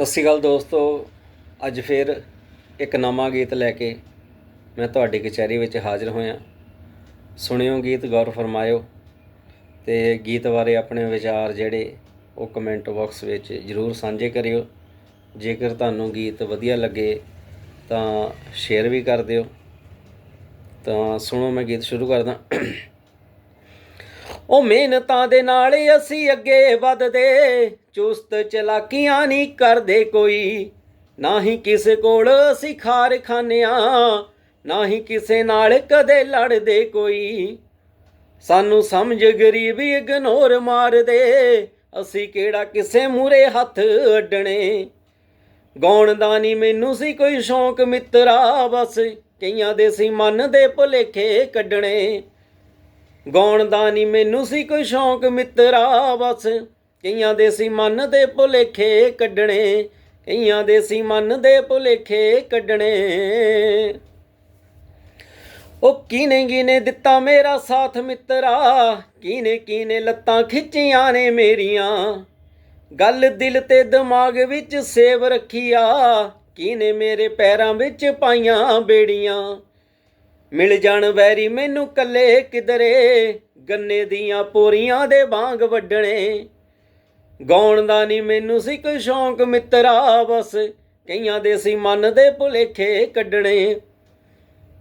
ਸਤਿ ਸ਼੍ਰੀ ਅਕਾਲ ਦੋਸਤੋ। ਅੱਜ ਫਿਰ ਇੱਕ ਨਵਾਂ ਗੀਤ ਲੈ ਕੇ ਮੈਂ ਤੁਹਾਡੀ ਕਚਹਿਰੀ ਵਿੱਚ ਹਾਜ਼ਰ ਹੋਇਆ। ਸੁਣਿਓ ਗੀਤ, ਗੌਰ ਫਰਮਾਇਓ ਤੇ ਗੀਤ ਬਾਰੇ ਆਪਣੇ ਵਿਚਾਰ ਜਿਹੜੇ ਉਹ ਕਮੈਂਟ ਬਾਕਸ ਵਿੱਚ ਜਰੂਰ ਸਾਂਝੇ ਕਰਿਓ। ਜੇਕਰ ਤੁਹਾਨੂੰ ਗੀਤ ਵਧੀਆ ਲੱਗੇ ਤਾਂ ਸ਼ੇਅਰ ਵੀ ਕਰ ਦਿਓ। ਤਾਂ ਸੁਣੋ, ਮੈਂ ਗੀਤ ਸ਼ੁਰੂ ਕਰਦਾ। ਉਹ ਮਿਹਨਤਾਂ ਦੇ ਨਾਲ ਅਸੀਂ ਅੱਗੇ ਵੱਧਦੇ। ਚੁਸਤ ਚਲਾਕੀਆਂ ਨਹੀਂ ਕਰਦੇ ਕੋਈ। ਨਾ ਹੀ ਕਿਸੇ ਕੋਲ ਅਸੀਂ ਖਾਰ ਖਾਨਿਆਂ ਨਾ ਹੀ ਕਿਸੇ ਨਾਲ ਕਦੇ ਲੜਦੇ ਕੋਈ। ਸਾਨੂੰ ਸਮਝ ਗਰੀਬੀ ਇਗਨੋਰ ਮਾਰਦੇ। ਅਸੀਂ ਕਿਹੜਾ ਕਿਸੇ ਮੂਰੇ ਹੱਥ ਅੱਡਣੇ। ਗਾਉਣ ਦਾ ਨਹੀਂ ਮੈਨੂੰ ਸੀ ਕੋਈ ਸ਼ੌਂਕ ਮਿੱਤਰਾ, ਬਸ ਕਈਆਂ ਦੇ ਸੀ ਮਨ ਦੇ ਭੁਲੇਖੇ ਕੱਢਣੇ। ਗਾਉਣ ਦਾ ਨਹੀਂ ਮੈਨੂੰ ਸੀ ਕੋਈ ਸ਼ੌਂਕ ਮਿੱਤਰਾ ਬਸ। ਕਈਆਂ ਦੇ ਸੀ ਮਨ ਦੇ ਭੁਲੇਖੇ ਕੱਢਣੇ, ਕਈਆਂ ਦੇ ਸੀ ਮਨ ਦੇ ਭੁਲੇਖੇ ਕੱਢਣੇ। ਉਹ ਕੀਨੇ ਕੀਨੇ ਦਿੱਤਾ ਮੇਰਾ ਸਾਥ ਮਿੱਤਰਾ, ਕੀਨੇ ਕੀਨੇ ਲੱਤਾਂ ਖਿੱਚੀਆਂ ਨੇ ਮੇਰੀਆਂ। ਗੱਲ ਦਿਲ ਤੇ ਦਿਮਾਗ ਵਿੱਚ ਸੇਵ ਰੱਖੀਆ, ਕੀਨੇ ਮੇਰੇ ਪੈਰਾਂ ਵਿੱਚ ਪਾਈਆਂ ਬੇੜੀਆਂ। ਮਿਲ ਜਾਣ ਵੈਰੀ ਮੈਨੂੰ ਕੱਲੇ ਕਿਧਰੇ, ਗੰਨੇ ਦੀਆਂ ਪੋਰੀਆਂ ਦੇ ਬਾਗ ਵੱਢਣੇ। ਗਾਉਣ ਦਾ ਨਹੀਂ ਮੈਨੂੰ ਸੀ ਕੋਈ ਸ਼ੌਂਕ ਮਿੱਤਰਾ, ਬਸ ਕਈਆਂ ਦੇ ਸੀ ਮਨ ਦੇ ਭੁਲੇਖੇ ਕੱਢਣੇ।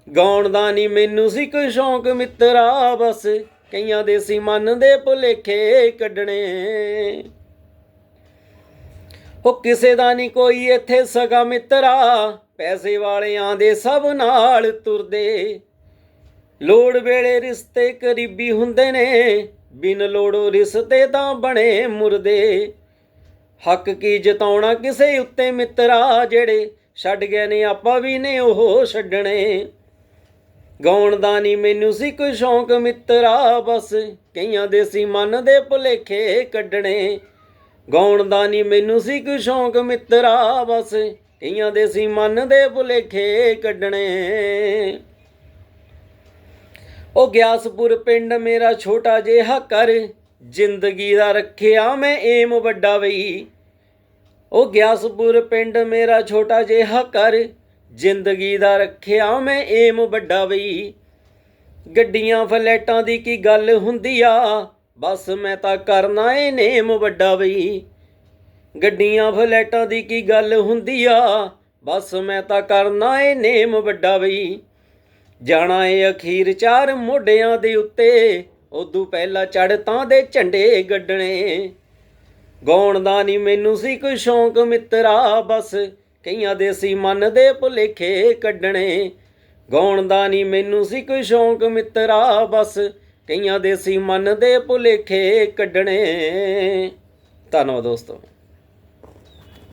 ਗਾਉਣ ਦਾ ਨਹੀਂ ਮੈਨੂੰ ਸੀ ਕੋਈ ਸ਼ੌਂਕ ਮਿੱਤਰਾ, ਬਸ ਕਈਆਂ ਦੇ ਸੀ ਮਨ ਦੇ ਭੁਲੇਖੇ ਕੱਢਣੇ। ਉਹ ਕਿਸੇ ਦਾ ਨਹੀਂ ਕੋਈ ਇੱਥੇ ਸਗਾ ਮਿੱਤਰਾ ਪੈਸੇ ਵਾਲਿਆਂ ਦੇ ਸਭ ਨਾਲ ਤੁਰਦੇ। ਲੋੜ ਵੇਲੇ ਰਿਸ਼ਤੇ ਕਰੀਬੀ ਹੁੰਦੇ ਨੇ, ਬਿਨ ਲੋੜੋ ਰਿਸ਼ਤੇ ਤਾਂ ਬਣੇ ਮੁਰਦੇ। ਹੱਕ ਕੀ ਜਤਾਉਣਾ ਕਿਸੇ ਉੱਤੇ ਮਿੱਤਰਾ, ਜਿਹੜੇ ਛੱਡ ਗਏ ਨੇ ਆਪਾਂ ਵੀ ਨੇ ਉਹ ਛੱਡਣੇ। ਗਾਉਣ ਦਾ ਨਹੀਂ ਮੈਨੂੰ ਸੀ ਕੋਈ ਸ਼ੌਂਕ ਮਿੱਤਰਾ, ਬਸ ਕਈਆਂ ਦੇ ਸੀ ਮਨ ਦੇ ਭੁਲੇਖੇ ਕੱਢਣੇ। ਗਾਉਣ ਦਾ ਨਹੀਂ ਮੈਨੂੰ ਸੀ ਕੋਈ ਸ਼ੌਂਕ ਮਿੱਤਰਾ, ਬਸ ਕਈਆਂ ਦੇ ਸੀ ਮਨ ਦੇ ਭੁਲੇਖੇ ਕੱਢਣੇ। ਉਹ ਗਿਆਸਪੁਰ ਪਿੰਡ ਮੇਰਾ ਛੋਟਾ ਜਿਹਾ ਕਰ ਜ਼ਿੰਦਗੀ ਦਾ ਰੱਖਿਆ ਮੈਂ ਏਮ ਵੱਡਾ ਵਈ। ਉਹ ਗਿਆਸਪੁਰ ਪਿੰਡ ਮੇਰਾ ਛੋਟਾ ਜਿਹਾ ਕਰ ਜ਼ਿੰਦਗੀ ਦਾ ਰੱਖਿਆ ਮੈਂ ਏਮ ਵੱਡਾ ਵਈ। ਗੱਡੀਆਂ ਫਲੈਟਾਂ ਦੀ ਕੀ ਗੱਲ ਹੁੰਦੀ ਆ, ਬਸ ਮੈਂ ਤਾਂ ਕਰਨਾ ਏ ਨੇਮ ਵੱਡਾ ਵਈ। ਗੱਡੀਆਂ ਫਲੈਟਾਂ ਦੀ ਕੀ ਗੱਲ ਹੁੰਦੀ ਆ? ਬਸ ਮੈਂ ਤਾਂ ਕਰਨਾ ਏ ਨੇਮ ਵੱਡਾ ਬਈ। ਜਾਣਾ ਏ ਅਖੀਰ ਚਾਰ ਮੋਢਿਆਂ ਦੇ ਉੱਤੇ। ਉਦੋਂ ਪਹਿਲਾਂ ਚੜ੍ਹਤਾਂ ਦੇ ਝੰਡੇ ਗੱਡਣੇ। ਗਾਉਣ ਦਾ ਨਹੀਂ ਮੈਨੂੰ ਸੀ ਕੋਈ ਸ਼ੌਂਕ ਮਿੱਤਰਾ। ਬਸ ਕਈਆਂ ਦੇ ਸੀ ਮਨ ਦੇ ਭੁਲੇਖੇ ਕੱਢਣੇ। ਗਾਉਣ ਦਾ ਨਹੀਂ ਮੈਨੂੰ ਸੀ ਕੋਈ ਸ਼ੌਂਕ ਮਿੱਤਰਾ। ਬਸ ਕਈਆਂ ਦੇ ਸੀ ਮਨ ਦੇ ਭੁਲੇਖੇ ਕੱਢਣੇ। ਧੰਨਵਾਦ ਦੋਸਤੋ।